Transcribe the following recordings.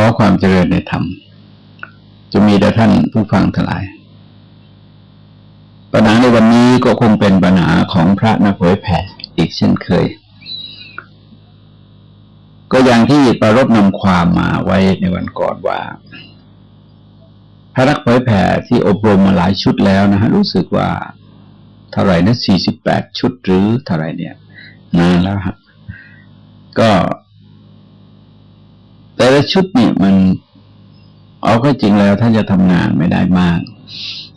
ขอความเจริญในธรรม จะมีแต่ท่านผู้ฟังทั้งหลาย ปัญหาในวันนี้ก็คงเป็นปัญหาของพระนักเผยแผ่อีกเช่นเคย ก็อย่างที่ประรบนำความมาไว้ในวันก่อนว่า พระนักเผยแผ่ที่อบรมมาหลายชุดแล้วนะฮะรู้สึกว่าเท่าไหร่นะสี่สิบแปดชุดหรือเท่าไหร่เนี่ยนานแล้วฮะก็ ละชุดเนี่ยมันเอาก็จริงแล้วท่านจะทำงานไม่ได้มาก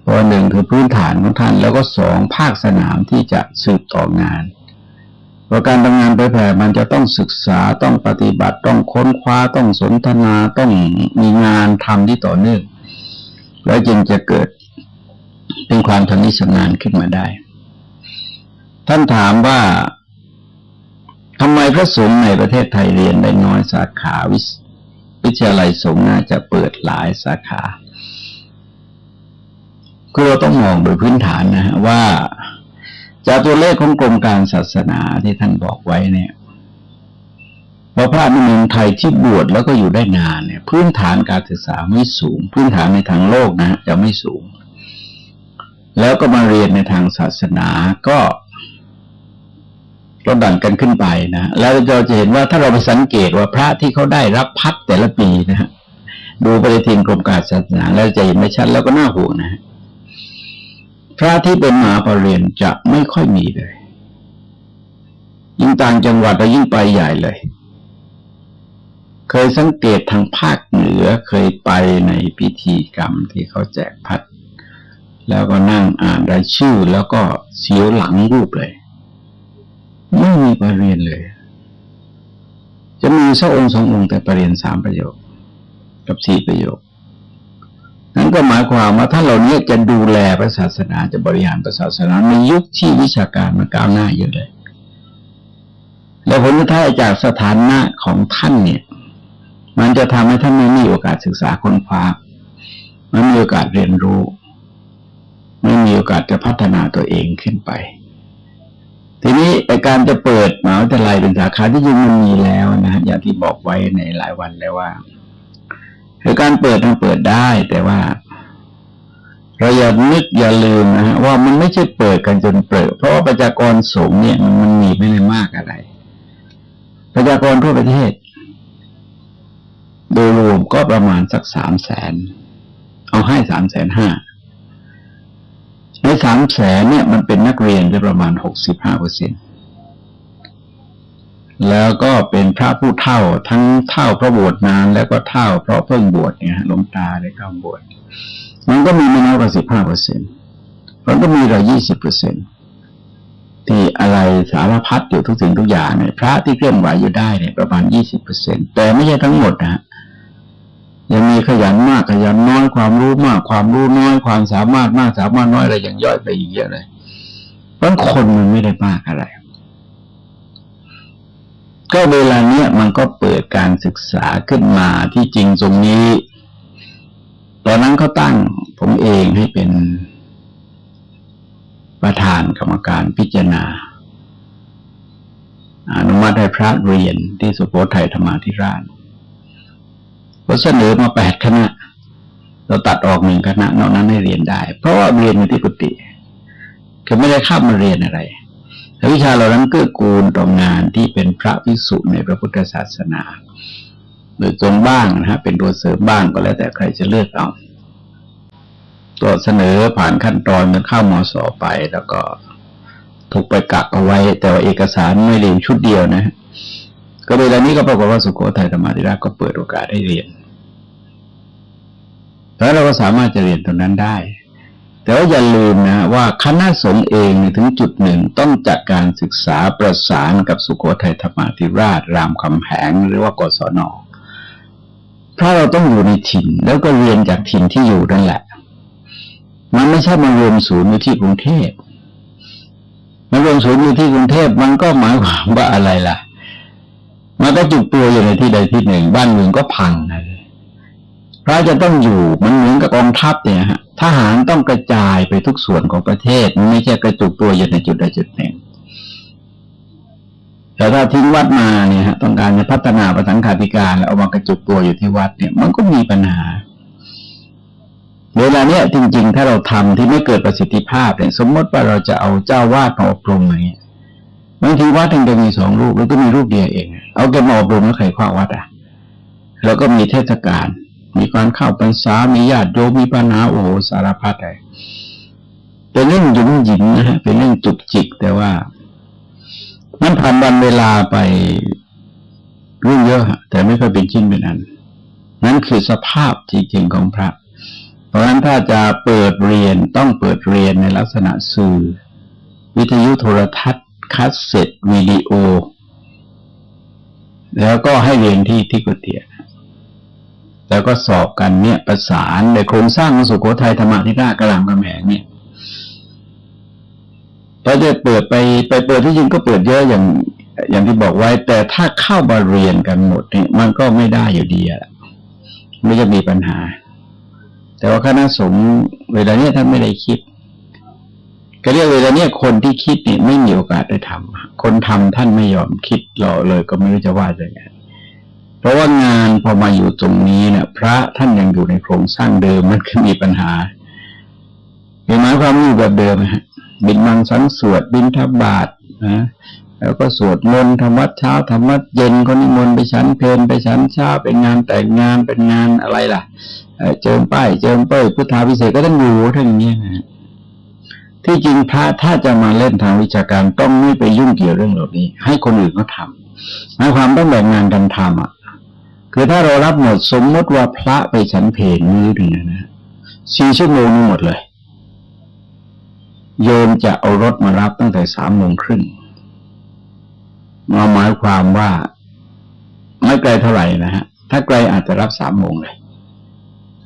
เพราะหนึ่งคือพื้นฐานของท่าน แล้วก็สองภาคสนามที่จะสืบต่องานเพราะการทำงานไปแผ่มันจะต้องศึกษาต้องปฏิบัติต้องค้นคว้าต้องสนทนาต้องมีงานทำที่ต่อเนื่องแล้วจึงจะเกิดเป็นความทนิชำนาญขึ้นมาได้ ท่านถามว่าทำไมพระสงฆ์ในประเทศไทยเรียนได้น้อยสาขาวิ วิทยาลัยสงฆ์น่าจะเปิดหลายสาขาคือเราต้องมองโดยพื้นฐานนะฮะว่า จากตัวเลขของกรมการศาสนาที่ท่านบอกไว้เนี่ยว่าพระนเมืองไทยที่บวชแล้วก็อยู่ได้นานเนี่ย พื้นฐานการศึกษาไม่สูง พื้นฐานในทางโลกนะจะไม่สูง แล้วก็มาเรียนในทางศาสนาก็ ลดดันกันขึ้นไปนะแล้วเราจะเห็นว่าถ้าเราไปสังเกตว่าพระที่เขาได้รับพัดแต่ละปีนะฮะดูปฏิทินกรมการศาสนาแล้วจะเห็นไม่ชัดแล้วก็น่าห่วงนะฮะพระที่เป็นมหาปรริญญาจะไม่ค่อยมีเลย ยิ่งต่างจังหวัดเรายิ่งไปใหญ่เลย เคยสังเกตทางภาคเหนือเคยไปในพิธีกรรมที่เขาแจกพัด แล้วก็นั่งอ่านรายชื่อแล้วก็เสียวหลังรูปเลย ไม่มีปรริญญาเลย จะมีสักองค์สององค์แต่ปรริญญาสามประโยค กับสี่ประโยค นั่นก็หมายความว่าถ้าเราเนี้ยจะดูแลพระศาสนาจะบริหารพระศาสนาในยุคที่วิชาการมันก้าวหน้าเยอะเลย แล้วผลท้ายจากสถานะของท่านเนี่ย มันจะทำให้ท่านไม่มีโอกาสศึกษาค้นคว้าไม่มีโอกาสเรียนรู้ ไม่มีโอกาสจะพัฒนาตัวเองขึ้นไป ทีนี้การจะเปิดมหาวิทยาลัยเป็นสาขาที่จริงมันมีแล้วนะ อย่างที่บอกไว้ในหลายวันแล้วว่าคือการเปิดมันเปิดได้แต่ว่า เราอย่านึกอย่าลืมนะฮะว่ามันไม่ใช่เปิดกันจนเปิด เพราะว่าประชากรสูงเนี่ยมันมีไม่ได้มากอะไร ประชากรทั่วประเทศ โดยรวมก็ประมาณสักสามแสนเอาให้สามแสนห้า ในสามแสนเนี่ยมันเป็นนักเรียนจะประมาณหกสิบห้าเปอร์เซ็นต์แล้วก็เป็นพระผู้เท่าทั้งเท่าพระบวชนาน แล้วก็เท่าเพราะเพิ่งบวชเนี่ยหลวงตาได้เข้าบวชมันก็มีไม่น้อยกว่าสิบห้าเปอร์เซ็นต์มันก็มีเรายี่สิบเปอร์เซ็นต์ที่อะไรสารพัดอยู่ทุกสิ่งทุกอย่างเนี่ยพระที่เคลื่อนไหวอยู่ได้เนี่ยประมาณยี่สิบเปอร์เซ็นต์แต่ไม่ใช่ทั้งหมดนะ ยังมีขยันมากขยันน้อยความรู้มาก ความรู้น้อย ความสามารถมากสามารถน้อยอะไรอย่างย่อยไปอีกเยอะเลยเพราะคนมันไม่ได้มากอะไร ก็เวลาเนี้ยมันก็เปิดการศึกษาขึ้นมาที่จริงตรงนี้ ตอนนั้นเขาตั้งผมเองให้เป็นประธานกรรมการพิจารณาอนุมัติให้พระเรียนที่สุโขทัยธรรมาธิราช ก็เสนอมาแปดคณะ เราตัดออกหนึ่งคณะนอกนั้นให้เรียนได้ เพราะว่าเรียนในที่กุฏิคือไม่ได้เข้ามาเรียนอะไรวิชาเหล่านั้นเกื้อกูลต่องานที่เป็นพระวิสุในพระพุทธศาสนาโดยตรงบ้างนะฮะเป็นตัวเสริมบ้างก็แล้วแต่ใครจะเลือกเอาตัวเสนอผ่านขั้นตอนมันเข้ามอสอไป แล้วก็ถูกไปกักเอาไว้ แต่ว่าเอกสารไม่เรียนชุดเดียวนะ ก็เวลานี้ก็ปรากฏว่าสุโขทัยธรรมาธิราชก็เปิดโอกาสให้เรียน แล้วเราก็สามารถจะเรียนตรงนั้นได้ แต่ว่าอย่าลืมนะว่าคณะสงฆ์เองถึงจุดหนึ่งต้องจัดการศึกษาประสานกับสุโขทัยธรรมาธิราช รามคำแหงหรือว่ากศนเพราะเราต้องอยู่ในถิ่น แล้วก็เรียนจากถิ่นที่อยู่นั่นแหละ มันไม่ใช่มารวมศูนย์อยู่ที่กรุงเทพมารวมศูนย์อยู่ที่กรุงเทพมันก็หมายความว่าอะไรล่ะ มันก็จุกตัวอยู่ในที่ใดที่หนึ่ง บ้านเมืองก็พังนะ ระจะต้องอยู่มันเหมือนกับกองทัพเนี่ยฮะทหารต้องกระจายไปทุกส่วนของประเทศมันไม่ใช่กระจุกตัวอยู่ในจุดใดจุดหนึ่งแต่ถ้าทิ้งวัดมาเนี่ยฮะต้องการจะพัฒนาประสังขาธิการแล้วเอามากระจุกตัวอยู่ที่วัดเนี่ย มันก็มีปัญหาเวลาเนี้ยจริง ๆ ถ้าเราทำที่ไม่เกิดประสิทธิภาพเนี่ยสมมติว่าเราจะเอาเจ้าวาดมาอบรมอย่างเงี้ยบางทีวัดเองจะมีสองรูปแล้วก็มีรูปเดียวเอง เอาแกมาอบรมแล้วใครคว้าวัดอะ แล้วก็มีเทศกาล มีการเข้าพรรษา มีญาติโยมมีปัญหาโอ้สารพัดเลยเป็นเรื่องหยุ่มหยิมนะฮะเป็นเรื่องจุกจิกแต่ว่า มันผ่านวันเวลาไปรุ่งเยอะแต่ไม่เคยเป็นชิ้นเป็นอัน นั่นคือสภาพจริงๆของพระ เพราะฉะนั้นถ้าจะเปิดเรียนต้องเปิดเรียนในลักษณะสื่อ วิทยุโทรทัศน์คัสเซ็ตวิดีโอ แล้วก็ให้เรียนที่ที่กุฏิ แล้วก็สอบกันเนี่ยประสานในโครงสร้างของสุโขทัยธรรมธิราชกระลำกระแหงเนี่ยเราจะเปิดไปไปเปิดที่จริงก็เปิดเยอะอย่างอย่างที่บอกไว้ แต่ถ้าเข้ามาเรียนกันหมดเนี่ยมันก็ไม่ได้อยู่ดีอะไม่จะมีปัญหา แต่ว่าคณะสงฆ์เวลาเนี้ยท่านไม่ได้คิดก็เรียกเวลาเนี้ยคนที่คิดเนี่ยไม่มีโอกาสได้ทำคนทำท่านไม่ยอมคิดรอเลยก็ไม่รู้จะว่ายังไง เพราะว่างานพอมาอยู่ตรงนี้เนี่ยพระท่านยังอยู่ในโครงสร้างเดิมมันก็มีปัญหาเป็นหมายความอยู่แบบเดิมนะฮะบินมังสันสวดบินทบาทนะแล้วก็สวดมนต์ธรรมวัดเช้าธรรมวัดเย็นก็นิมนต์ไปชั้นเพลนไปชั้นเช้าเป็นงานแต่งงานเป็นงานอะไรล่ะเจิมป้ายเจิมเป้ยพุทธาพิเศษก็ต้องอยู่ทั้งนี้นะที่จริงพระถ้าจะมาเล่นทางวิชาการต้องไม่ไปยุ่งเกี่ยวเรื่องเหล่านี้ ให้คนอื่นเขาทำหมายความต้องแบ่งงานกันทำอะ คือถ้าเรารับหมดสมมติว่าพระไปฉันเพลมือหนึ่งนะสี่ชั่วโมงนี่หมดเลย โยมจะเอารถมารับตั้งแต่สามโมงครึ่งมาหมายความว่าไม่ไกลเท่าไหร่นะฮะ ถ้าไกลอาจจะรับสามโมงเลย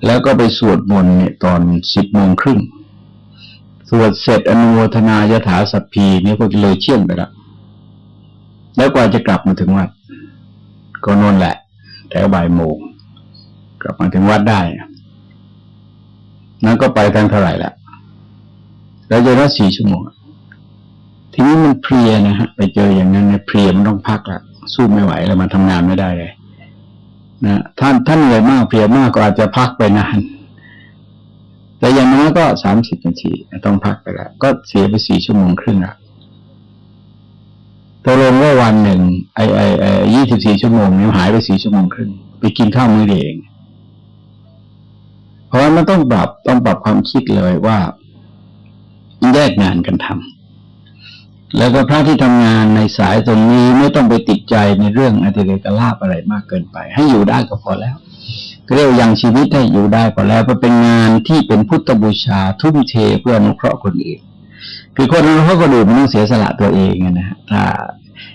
แล้วก็ไปสวดมนต์เนี่ยตอนสิบโมงครึ่ง สวดเสร็จอนุโมทนายถาสัพพีนี่ก็เลยเชี่ยงไปแล้ว แล้วกว่าจะกลับมาถึงวัด ก็นอนแหละ แต่บ่ายโมงกลับมาถึงวัดได้ นั้นก็ไปกันเท่าไหร่ละแล้วจะรัสี่ชั่วโมง ทีนี้มันเพลียนะฮะ ไปเจออย่างนั้นเนี่ยเพลียมันต้องพักละสู้ไม่ไหวแล้วมันทำงานไม่ได้เลยนะท่านท่านเหนื่อยมากเพลียมากก็อาจจะพักไปนาน แต่อย่างน้อยก็สามสิบนาทีต้องพักไปแล้วก็เสียไปสี่ชั่วโมงครึ่งละ ตกลงว่าวันหนึ่ง ไอ้ไอ้ไอ้ยี่สิบสี่ชั่วโมงนี้หายไปสี่ชั่วโมงครึ่งไปกินข้าวมื้อเดียวเอง เพราะมันต้องปรับต้องปรับความคิดเลยว่าแยกงานกันทำแล้วก็พระที่ทำงานในสายตรงนี้ไม่ต้องไปติดใจในเรื่องอธิเรกลาบอะไรมากเกินไป ให้อยู่ได้ก็พอแล้วเรียกยังชีวิตให้อยู่ได้ก็แล้วเพราะเป็นงานที่เป็นพุทธบูชาทุ่มเทเพื่ออนุเคราะห์คนอื่น คือคนเคราะห์คนอื่นมันต้องเสียสละตัวเองนะฮะถ้า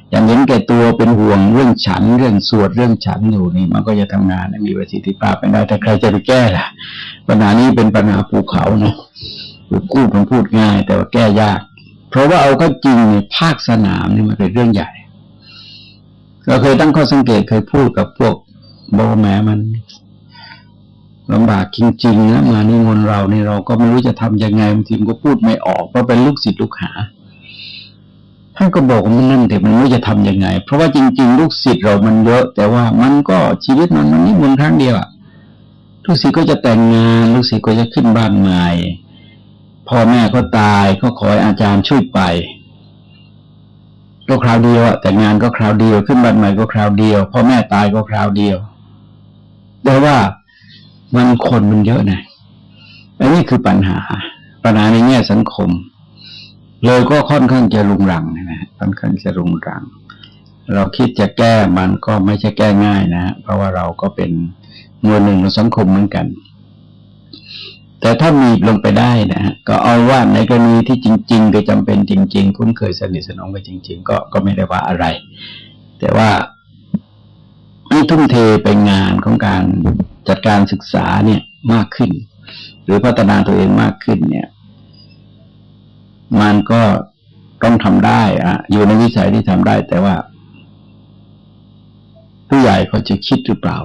อย่างเห็นแก่ตัวเป็นห่วงเรื่องฉันเรื่องสวดเรื่องฉันอยู่นี่มันก็จะทำงานมีประสิทธิภาพเป็นได้แต่ใครจะไปแก้ล่ะ ปัญหานี้เป็นปัญหาภูเขานะพูดมันพูดง่าย แต่ว่าแก้ยาก เพราะว่าเอาก็จริงในภาคสนามนี่มันเป็นเรื่องใหญ่เราเคยตั้งข้อสังเกตเคยพูดกับพวกบอกแม้มัน ลำบากจริงๆนะมานี่มนเรานี่เราก็ไม่รู้จะทํำยังไงบางทีก็พูดไม่ออกเพราะเป็นลูกศิษย์ลูกหาท่านก็บอกว่ามันนั่นแต่มันไม่จะทํำยังไง เพราะว่าจริง ๆ ลูกศิษย์เรามันเยอะ แต่ว่ามันก็ชีวิตมันมันนี่มนครั้งเดียวอะลูกศิษย์ก็จะแต่งงานลูกศิษย์ก็จะขึ้นบ้านใหม่พ่อแม่ก็ตายก็ขอให้อาจารย์ช่วยไปก็คราวเดียวแต่งานก็คราวเดียวขึ้นบ้านใหม่ก็คราวเดียวพ่อแม่ตายก็คราวเดียวแต่ว่า มันคนมันเยอะนะอันนี้คือปัญหา ปัญหาในแง่สังคม เลยก็ค่อนข้างจะรุงรังนะค่อนข้างจะรุงรัง เราคิดจะแก้มันก็ไม่ใช่แก้ง่ายนะเพราะว่าเราก็เป็นมวลหนึ่งของสังคมเหมือนกัน แต่ถ้ามีลงไปได้นะฮะก็เอาว่าในกรณีที่จริง ๆ ก็จำเป็นจริง ๆ คุ้นเคยสนิทสนมกันจริง ๆ ก็ก็ไม่ได้ว่าอะไร แต่ว่าให้ทุ่มเทไปงานของการ จัดการศึกษาเนี่ยมากขึ้น หรือพัฒนาตัวเองมากขึ้นเนี่ย มันก็ต้องทำได้อะอยู่ในวิสัยที่ทำได้ แต่ว่า ผู้ใหญ่เขาจะคิดหรือเปล่า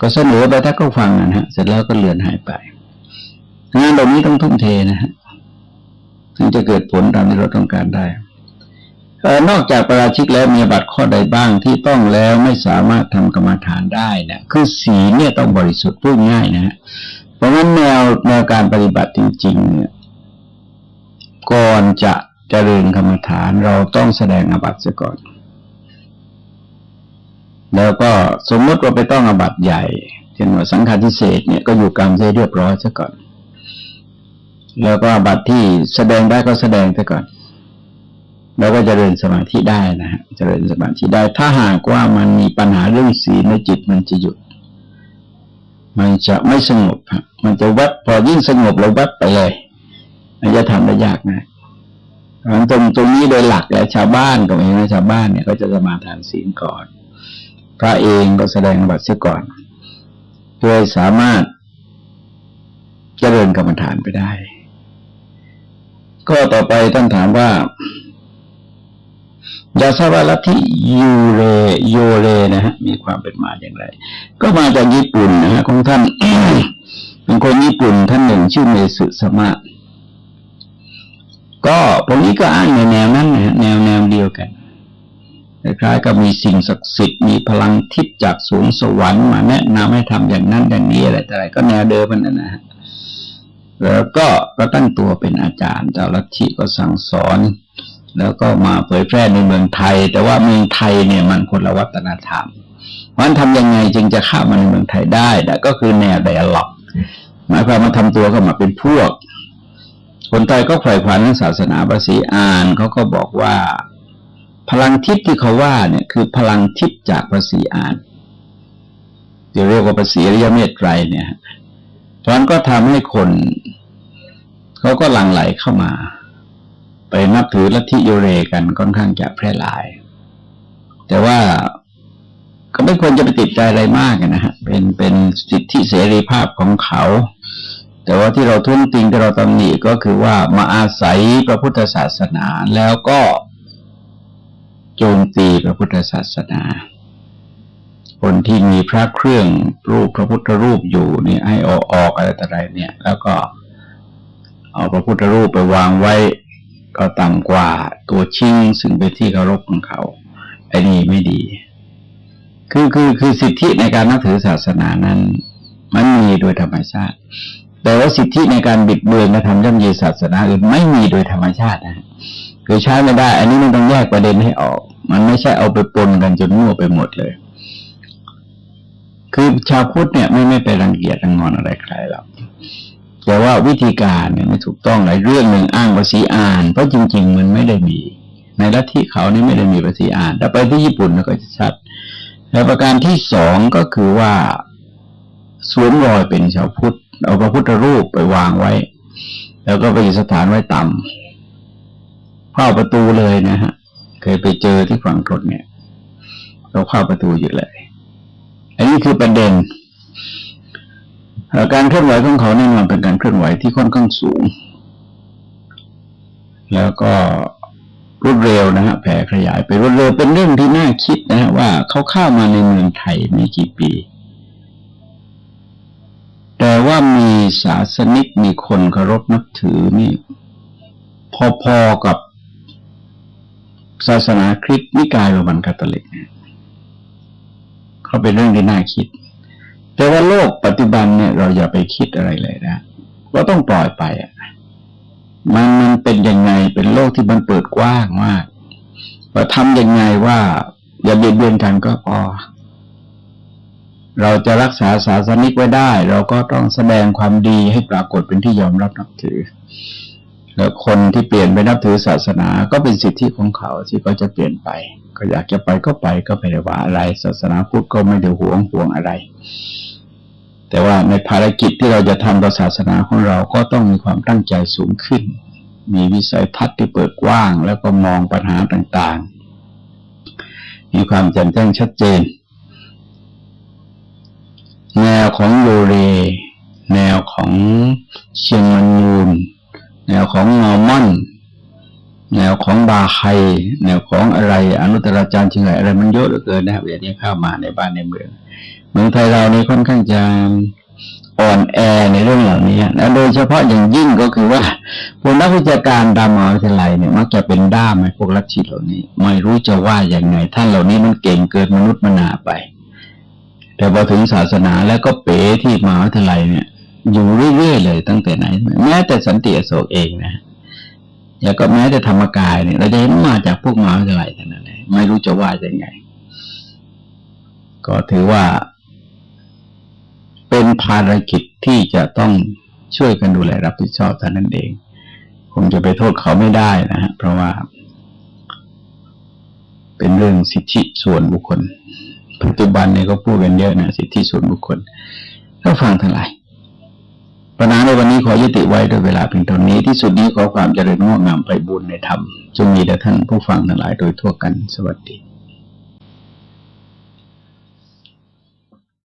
ก็เสนอไปถ้าก็ฟังนะฮะ เสร็จแล้วก็เลือนหายไปงานเหล่านี้ต้องทุ่มเทนะฮะถึงจะเกิดผลตามที่เราต้องการได้ นอกจากประราชิกแล้วมีบัตรข้อใดบ้างที่ต้องแล้วไม่สามารถทำกรรมฐานได้นะคือสีลเนี่ยต้องบริสุทธิ์พูดง่ายนะฮะเพราะงั้นแนวแนวการปฏิบัติจริงๆเนี่ยก่อนจะเจริญกรรมฐานเราต้องแสดงอบัตเสียก่อน แล้วก็สมมติว่าไปต้องอบัตใหญ่เช่นว่าสังฆาทิเศษเนี่ยก็อยู่กรรมเสียเรียบร้อยซะก่อน แล้วก็อบัตที่แสดงได้ก็แสดงซะก่อน แล้วก็จะเริญสมาธิได้นะฮะจะเริญสมาธิได้ ถ้าหากว่ามันมีปัญหาเรื่องศีลในจิตมันจะหยุด มันจะไม่สงบฮะมันจะวัดพอยิ่งสงบเราวัดไปเลย มันจะทำได้ยากนะตรงตรงนี้โดยหลักแล้วชาวบ้านตรงเองนะชาวบ้านเนี่ยก็จะสมาทานศีลก่อน พระเองก็แสดงบัตรเสียก่อนเพื่อสามารถเจริญกรรมฐานไปได้ ก็ต่อไปต้องถามว่า ยาซาบาลัทธิยูเรโยเรนะฮะมีความเป็นมาอย่างไร ก็มาจากญี่ปุ่นนะฮะของท่านเป็นคนญี่ปุ่นท่านหนึ่งชื่อเมสึสมะก็ตรงนี้ก็อ้างในแนวนั้นนะแนวแนวเดียวกันคล้ายๆกับมีสิ่งศักดิ์สิทธิ์มีพลังทิพย์จากสูงสวรรค์มาแนะนำให้ทำอย่างนั้นอย่างนี้อะไรแต่อะไรก็แนวเดิมมันนะฮะแล้วก็ก็ตั้งตัวเป็นอาจารย์เจ้าลัทธิก็สั่งสอน แล้วก็มาเผยแพร่ในเมืองไทย แต่ว่าเมืองไทยเนี่ยมันคนละวัฒนธรรมมันทำยังไงจึงจะข้ามาในเมืองไทยได้แต่ก็คือแนวไดอะล็อกหมายความมาทำตัวเข้ามาเป็นพวก คนไทยก็ใฝ่ฝันศาสนาภาษีอ่านเขาก็บอกว่า พลังทิพย์ที่เขาว่าเนี่ยคือพลังทิพย์จากภาษีอ่านจะเรียกว่าภาษีอริยเมตไตรเนี่ยเพราะนั้นก็ทำให้คนเขาก็หลั่งไหลเข้ามา ไปนับถือลัทธิโยเรกันค่อนข้างจะแพร่หลาย แต่ว่าก็ไม่ควรจะไปติดใจอะไรมากนะฮะ เป็นเป็นสิทธิเสรีภาพของเขา แต่ว่าที่เราทุ่มติงที่เราตำหนิก็คือว่ามาอาศัยพระพุทธศาสนาแล้วก็โจมตีพระพุทธศาสนา คนที่มีพระเครื่องรูปพระพุทธรูปอยู่นี่ให้ออกออกอะไรต่ออะไรเนี่ย แล้วก็เอาพระพุทธรูปไปวางไว้ ก็ต่ำกว่าตัวชิงซึ่งเป็นที่เคารพของเขาไอ้นี่ไม่ดี คือคือคือสิทธิในการนับถือศาสนานั้น มันมีโดยธรรมชาติ แต่ว่าสิทธิในการบิดเบือนมาทำย่ำยีศาสนาอื่นไม่มีโดยธรรมชาตินะคือใช้ไม่ได้ อันนี้มันต้องแยกประเด็นให้ออก มันไม่ใช่เอาไปปนกันจนมั่วไปหมดเลย คือชาวพุทธเนี่ยไม่ไม่ไปรังเกียจรังงอนอะไรใครหรอก ว่าวิธีการเนี่ยไม่ถูกต้องหลายเรื่องหนึ่งอ้างภาษีอ่าน เพราะจริง ๆ มันไม่ได้มี ในลัทธิเขานี่ไม่ได้มีภาษีอ่านแต่ไปที่ญี่ปุ่นก็จะชัดแล้วประการที่สองก็คือว่าสวมรอยเป็นชาวพุทธเอาพระพุทธรูปไปวางไว้ แล้วก็ไปสถานไว้ต่ำเข้าประตูเลยนะฮะ เคยไปเจอที่ฝั่งทนเนี่ยเราเข้าประตูอยู่เลย อันนี้คือประเด็น การเคลื่อนไหวของเขาแน่นอนเป็นการเคลื่อนไหวที่ค่อนข้างสูง แล้วก็รวดเร็วนะฮะแผ่ขยายไปรวดเร็วเป็นเรื่องที่น่าคิดนะฮะว่าเขาเข้ามาในเมืองไทยไม่กี่ปี แต่ว่ามีศาสนิกมีคนเคารพนับถือนี่ พอๆกับศาสนาคริสต์นิกายโรมันคาทอลิกเขาเป็นเรื่องที่น่าคิด แต่ว่าโลกปัจจุบันเนี่ยเราอย่าไปคิดอะไรเลยนะว่าต้องปล่อยไปอะมันมันเป็นยังไงเป็นโลกที่มันเปิดกว้างมากว่าทำยังไงว่า อย่าเบียดเบียนกันก็พอเราจะรักษาศาสนิกไว้ได้ เราก็ต้องแสดงความดีให้ปรากฏเป็นที่ยอมรับนับถือ แล้วคนที่เปลี่ยนไปนับถือศาสนาก็เป็นสิทธิของเขาที่เขาจะเปลี่ยนไป ก็อยากจะไปก็ไปก็ไม่ได้ว่าอะไร ศาสนาพุทธก็ไม่ได้หวงห่วงอะไร แต่ว่าในภารกิจที่เราจะทำต่อศาสนาของเราก็ต้องมีความตั้งใจสูงขึ้น มีวิสัยทัศน์ที่เปิดกว้าง แล้วก็มองปัญหาต่างๆ มีความแจ่มแจ้งชัดเจน แนวของโยเร แนวของเชียงมันยูนแนวของนอร์มอนแนวของบาไคแนวของอะไร อนุตตรจารย์เชียงอะไรมันเยอะเหลือเกินนะครับอย่างนี้เข้ามาในบ้านในเมือง เมืองไทยเรานี่ค่อนข้างจะอ่อนแอในเรื่องเหล่านี้และโดยเฉพาะอย่างยิ่งก็คือว่าพวกนักวิชาการตามมหาวิทยาลัยเนี่ยมักจะเป็นด้ามไอ้พวกลัทธิเหล่านี้ ไม่รู้จะว่าอย่างไง ท่านเหล่านี้มันเก่งเกินมนุษย์มนาไป แต่พอถึงศาสนาแล้วก็เป๋ที่มหาวิทยาลัยเนี่ย อยู่เรื่อยๆเลยตั้งแต่ไหน แม้แต่สันติอโศกเองนะแล้วก็แม้แต่ธรรมกายเนี่ย เราจะเห็นมาจากพวกมหาวิทยาลัยทั้งนั้นเลยไม่รู้จะว่าอยังไง ก็ถือว่า เป็นภารกิจที่จะต้องช่วยกันดูแลรับผิดชอบเท่านั้นเอง คงจะไปโทษเขาไม่ได้นะฮะเพราะว่า เป็นเรื่องสิทธิส่วนบุคคล ปัจจุบันเนี่ยก็พูดกันเยอะนะสิทธิส่วนบุคคลก็ฟังทั้งหลายปัญหาในวันนี้ขอยุติไว้ด้วยเวลาเพียงเท่านี้ที่สุดนี้ขอความเจริญงอกงามไปบุญในธรรมจงมีแด่ท่านผู้ฟังทั้งหลายโดยทั่วกันสวัสดี